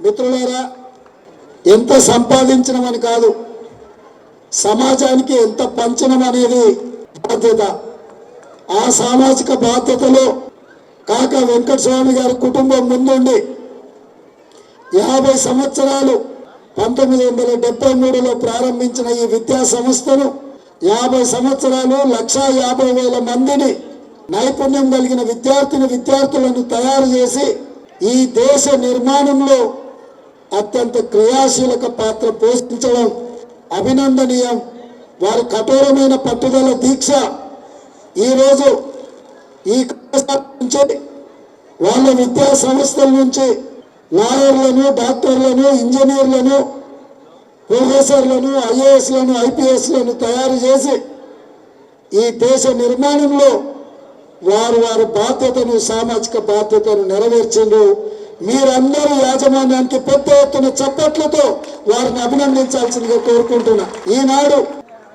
మిత్రులారా ఎంత సంపాదించడం కాదు సమాజానికి ఎంత పంచడం అనేది బాధ్యత. ఆ సామాజిక బాధ్యతలో కాక వెంకటస్వామి గారి కుటుంబం ముందుండి యాభై సంవత్సరాలు పంతొమ్మిది వందల డెబ్బై మూడులో ప్రారంభించిన ఈ విద్యా సంస్థను యాభై సంవత్సరాలు లక్షా యాభై వేల మందిని నైపుణ్యం కలిగిన విద్యార్థిని విద్యార్థులను తయారు చేసి ఈ దేశ నిర్మాణంలో అత్యంత క్రియాశీలక పాత్ర పోషించడం అభినందనీయం. వారి కఠోరమైన పట్టుదల దీక్ష ఈరోజు ఈ నుంచి వాళ్ళ విద్యా సంస్థల నుంచి లాయర్లను డాక్టర్లను ఇంజనీర్లను ప్రొఫెసర్లను ఐఏఎస్లను ఐపీఎస్లను తయారు చేసి ఈ దేశ నిర్మాణంలో వారు వారి బాధ్యతను సామాజిక బాధ్యతను నెరవేర్చిండ్రు. మీరందరూ యాజమాన్యానికి పెద్ద ఎత్తున చప్పట్లతో వారిని అభినందించాల్సిందిగా కోరుకుంటున్నా. ఈనాడు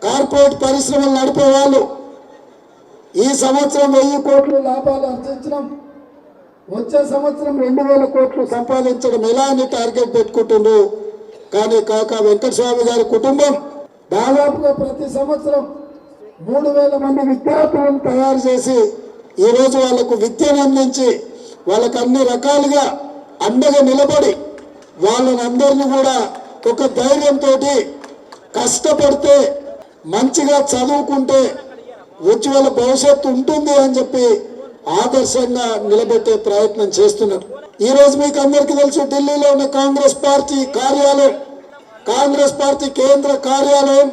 కార్పొరేట్ పరిశ్రమలు నడిపే వాళ్ళు ఈ సంవత్సరం వెయ్యి కోట్లు లాభాలు ఆర్జించడం వచ్చే సంవత్సరం రెండు వేల కోట్లు సంపాదించడం ఎలా అని టార్గెట్ పెట్టుకుంటుండ్రు? కానీ కాక వెంకటస్వామి గారి కుటుంబం దాదాపుగా ప్రతి సంవత్సరం మూడు వేల మంది విద్యార్థులను తయారు చేసి ఈరోజు వాళ్ళకు విద్యను అందించి వాళ్ళకు అన్ని రకాలుగా అండగా నిలబడి వాళ్ళని అందరినీ కూడా ఒక ధైర్యంతో కష్టపడితే మంచిగా చదువుకుంటే ఉజ్వల భవిష్యత్తు ఉంటుంది అని చెప్పి ఆదర్శంగా నిలబెట్టే ప్రయత్నం చేస్తున్నారు. ఈ రోజు మీకు అందరికీ తెలుసు ఢిల్లీలో ఉన్న కాంగ్రెస్ పార్టీ కార్యాలయం కాంగ్రెస్ పార్టీ కేంద్ర కార్యాలయం.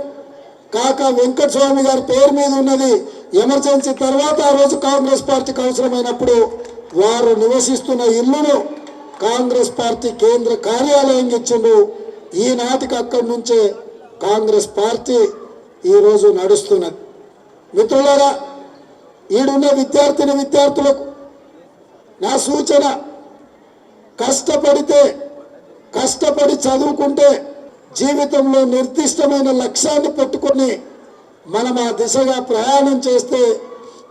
కాక వెంకటస్వామి గారి పేరు మీద ఉన్నది ఎమర్జెన్సీ తర్వాత ఆ రోజు కాంగ్రెస్ పార్టీకి అవసరమైనప్పుడు వారు నివసిస్తున్న ఇల్లును కాంగ్రెస్ పార్టీ కేంద్ర కార్యాలయం ఇచ్చిండు. ఈనాటికి అక్కడి నుంచే కాంగ్రెస్ పార్టీ ఈరోజు నడుస్తున్నది. మిత్రులారా ఈడున్న విద్యార్థిని విద్యార్థులకు నా సూచన కష్టపడితే కష్టపడి చదువుకుంటే జీవితంలో నిర్దిష్టమైన లక్ష్యాన్ని పెట్టుకొని మనం ఆ దిశగా ప్రయాణం చేస్తే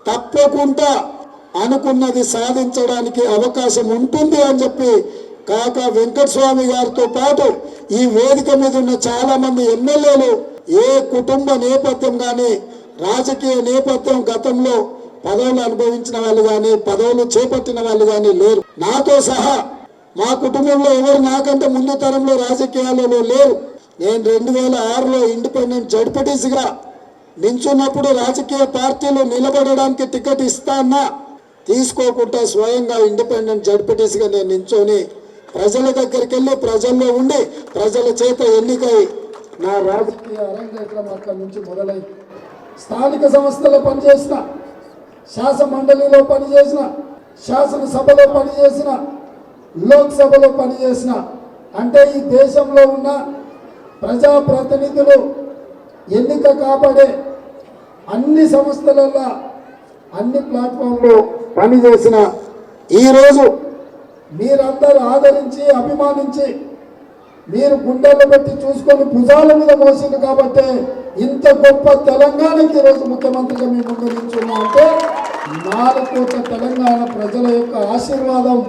తప్పకుండా అనుకున్నది సాధించడానికి అవకాశం ఉంటుంది అని చెప్పి కాక వెంకటస్వామి గారితో పాటు ఈ వేదిక మీద ఉన్న చాలా మంది ఎమ్మెల్యేలు ఏ కుటుంబ నేపథ్యం కానీ రాజకీయ నేపథ్యం గతంలో పదవులు అనుభవించిన వాళ్ళు కానీ పదవులు చేపట్టిన వాళ్ళు కానీ లేరు. నాతో సహా మా కుటుంబంలో ఎవరు నాకంటే ముందు తరంలో రాజకీయాలలో లేరు. నేను రెండు వేల ఆరులో ఇండిపెండెంట్ జడ్పటీస్గా నించున్నప్పుడు రాజకీయ పార్టీలు నిలబడడానికి టికెట్ ఇస్తానా తీసుకోకుండా స్వయంగా ఇండిపెండెంట్ జడ్పీటీసీగా నేను నించొని ప్రజల దగ్గరికి వెళ్ళి ప్రజల్లో ఉండి ప్రజల చేత ఎన్నికై నా రాజకీయ అరంగేట్రం అక్కడి నుంచి మొదలై స్థానిక సంస్థలో పనిచేసిన శాసన మండలిలో పనిచేసిన శాసనసభలో పనిచేసిన లోక్సభలో పనిచేసిన అంటే ఈ దేశంలో ఉన్న ప్రజాప్రతినిధులు ఎన్నిక కాపాడే అన్ని సంస్థలలో అన్ని ప్లాట్ఫామ్లో పనిచేసిన ఈరోజు మీరందరూ ఆదరించి అభిమానించి మీరు గుండెలు పెట్టి చూసుకొని భుజాల మీద మోసింది కాబట్టి ఇంత గొప్ప తెలంగాణకి ఈరోజు ముఖ్యమంత్రిగా మీ ముందు నాలుగు కోట్ల తెలంగాణ ప్రజల యొక్క ఆశీర్వాదం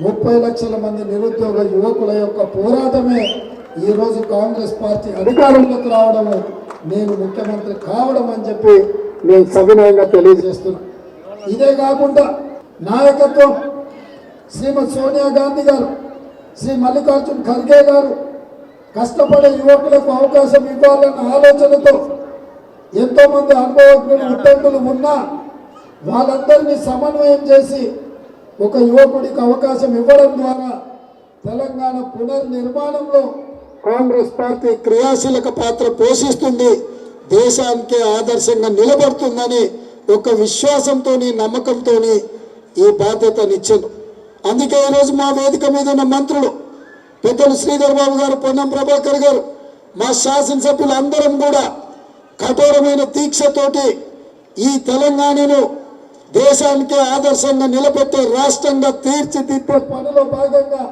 ముప్పై లక్షల మంది నిరుద్యోగ యువకుల యొక్క పోరాటమే ఈరోజు కాంగ్రెస్ పార్టీ అధికారంలోకి రావడము నేను ముఖ్యమంత్రి కావడం అని చెప్పి నేను సవినయంగా తెలియజేస్తున్నాను ఇదే కాకుండా నాయకత్వం శ్రీమతి సోనియా గాంధీ గారు శ్రీ మల్లికార్జున్ ఖర్గే గారు కష్టపడే యువకులకు అవకాశం ఇవ్వాలన్న ఆలోచనతో ఎంతోమంది అనుభవజ్ఞులు ఉద్యోగులు ఉన్నా వాళ్ళందరినీ సమన్వయం చేసి ఒక యువకుడికి అవకాశం ఇవ్వడం ద్వారా తెలంగాణ పునర్నిర్మాణంలో కాంగ్రెస్ పార్టీ క్రియాశీలక పాత్ర పోషిస్తుంది దేశానికి ఆదర్శంగా నిలబడుతుందని ఒక విశ్వాసంతోని నమ్మకంతోని ఈ బాధ్యతనిచ్చింది అందుకే ఈరోజు మా వేదిక మీద ఉన్న మంత్రులు పెద్దలు శ్రీధర్ బాబు గారు పొన్నం ప్రభాకర్ గారు మా శాసనసభ్యులు అందరం కూడా కఠోరమైన దీక్షతోటి ఈ తెలంగాణను దేశానికి ఆదర్శంగా నిలబెట్టే రాష్ట్రంగా తీర్చిదిద్దే పనిలో భాగంగా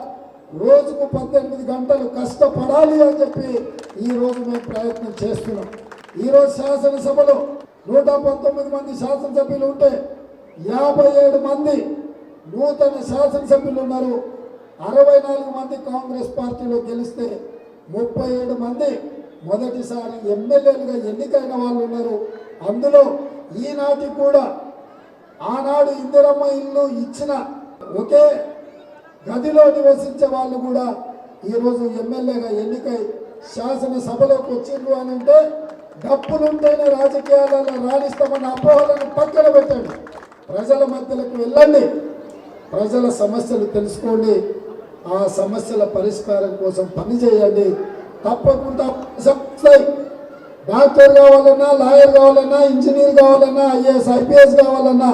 రోజుకు పద్దెనిమిది గంటలు కష్టపడాలి అని చెప్పి ఈ మేము ప్రయత్నం చేస్తున్నాం. ఈరోజు శాసనసభలో నూట పంతొమ్మిది మంది శాసనసభ్యులు ఉంటే యాభై ఏడు మంది నూతన శాసనసభ్యులు ఉన్నారు. అరవై నాలుగు మంది కాంగ్రెస్ పార్టీలో గెలిస్తే ముప్పై ఏడు మంది మొదటిసారి ఎమ్మెల్యేలుగా ఎన్నికైన వాళ్ళు ఉన్నారు. అందులో ఈనాటి కూడా ఆనాడు ఇందిరమ్మ ఇల్లు ఇచ్చిన ఒకే గదిలో నివసించే వాళ్ళు కూడా ఈరోజు ఎమ్మెల్యేగా ఎన్నికై శాసనసభలోకి వచ్చిండ్రు అని అంటే డప్పులుంటేనే రాజకీయాలలో రాణిస్తామన్న అపోహలను పక్కన పెట్టండి. ప్రజల మధ్యలకు వెళ్ళండి. ప్రజల సమస్యలు తెలుసుకోండి. ఆ సమస్యల పరిష్కారం కోసం పనిచేయండి తప్పకుండా వస్తాయి. డాక్టర్ కావాలన్నా లాయర్ కావాలన్నా ఇంజనీర్ కావాలన్నా ఐఏఎస్ ఐపీఎస్ కావాలన్నా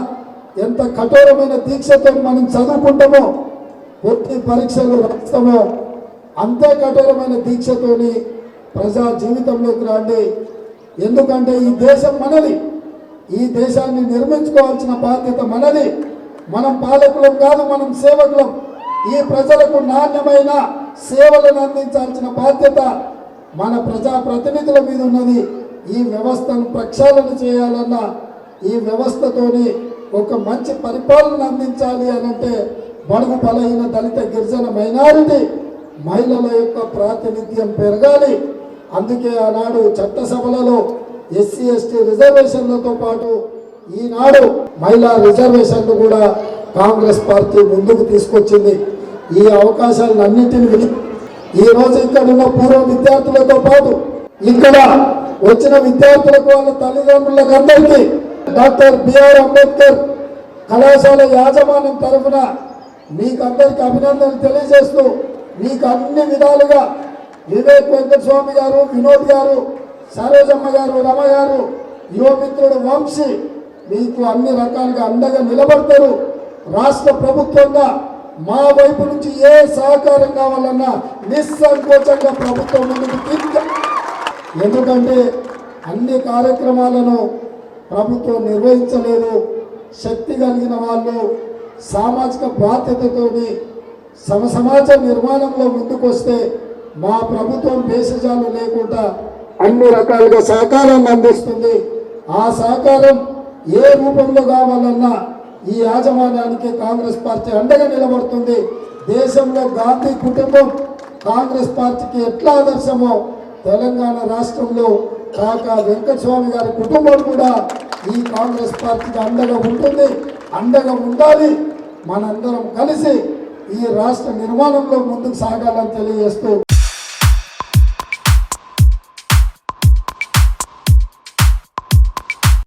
ఎంత కఠోరమైన దీక్షతో మనం చదువుకుంటామో పూర్తి పరీక్షలు రాస్తామో అంతే కఠోరమైన దీక్షతోని ప్రజా జీవితంలోకి రాండి. ఎందుకంటే ఈ దేశం మనది. ఈ దేశాన్ని నిర్మించుకోవాల్సిన బాధ్యత మనది. మనం పాలకులం కాదు మనం సేవకులం. ఈ ప్రజలకు నాణ్యమైన సేవలను అందించాల్సిన బాధ్యత మన ప్రజా ప్రతినిధుల మీద ఉన్నది. ఈ వ్యవస్థను ప్రక్షాళన చేయాలన్న ఈ వ్యవస్థతోని ఒక మంచి పరిపాలన అందించాలి అనంటే అంటే బడుగు బలహీన దళిత గిరిజన మైనారిటీ మహిళల యొక్క ప్రాతినిధ్యం పెరగాలి. అందుకే ఆనాడు చట్టసభలలో ఎస్సీ ఎస్టీ రిజర్వేషన్లతో పాటు ఈనాడు మహిళా రిజర్వేషన్లు కూడా కాంగ్రెస్ పార్టీ ముందుకు తీసుకొచ్చింది. ఈ అవకాశాలన్నింటినీ విని ఈ రోజు ఇక్కడ ఉన్న పూర్వ విద్యార్థులతో పాటు ఇక్కడ వచ్చిన విద్యార్థులకు వాళ్ళ తల్లిదండ్రులకు అందరికీ డాక్టర్ బిఆర్ అంబేద్కర్ కళాశాల యాజమాన్యం తరఫున మీకు అభినందనలు తెలియజేస్తూ మీకు అన్ని విధాలుగా వివేక్ వెంకటస్వామి గారు వినోద్ గారు సరోజమ్మ గారు రమ గారు యువమిత్రుడు వంశీ మీకు అన్ని రకాలుగా అండగా నిలబడతారు. రాష్ట్ర ప్రభుత్వంగా మా వైపు నుంచి ఏ సహకారం కావాలన్నా నిస్సంకోచంగా ప్రభుత్వం ముందుకు తీసుకు ఎందుకంటే అన్ని కార్యక్రమాలను ప్రభుత్వం నిర్వహించలేదు. శక్తి కలిగిన వాళ్ళు సామాజిక బాధ్యతతోని సమ సమాజ నిర్మాణంలో ముందుకు వస్తే మా ప్రభుత్వం భేషజాలు లేకుండా అన్ని రకాలుగా సహకారాన్ని అందిస్తుంది. ఆ సహకారం ఏ రూపంలో కావాలన్నా ఈ యాజమాన్యానికి కాంగ్రెస్ పార్టీ అండగా నిలబడుతుంది. దేశంలో గాంధీ కుటుంబం కాంగ్రెస్ పార్టీకి ఎట్లా ఆదర్శమో తెలంగాణ రాష్ట్రంలో కాకా వెంకటస్వామి గారి కుటుంబం కూడా ఈ కాంగ్రెస్ పార్టీకి అండగా ఉంటుంది. అండగా ఉండాలి. మనందరం కలిసి ఈ రాష్ట్ర నిర్మాణంలో ముందుకు సాగాలని తెలియజేస్తూ